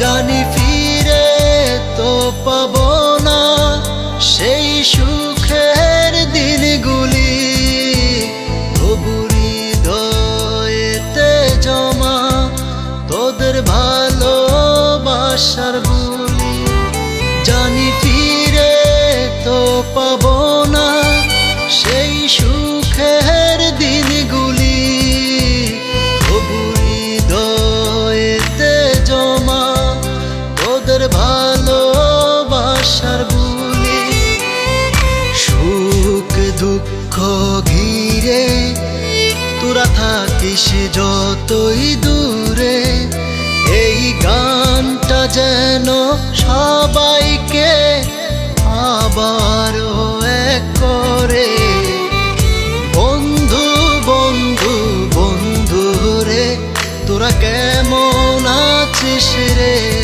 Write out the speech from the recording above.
জানি ফিরে তো পাব না সেই সুখের দিনগুলি। তবু হৃদয়েতে জমা তোদের ভালোবাসার বুলি জানি ফিরে তো পাব না সেই সুখের দিনগুলি। থাকিস যতই দূরে, এই গানটা যেন সবাইকে আবারও এক করে। বন্ধু বন্ধু বন্ধু রে, তোরা কেমন আছিস রে?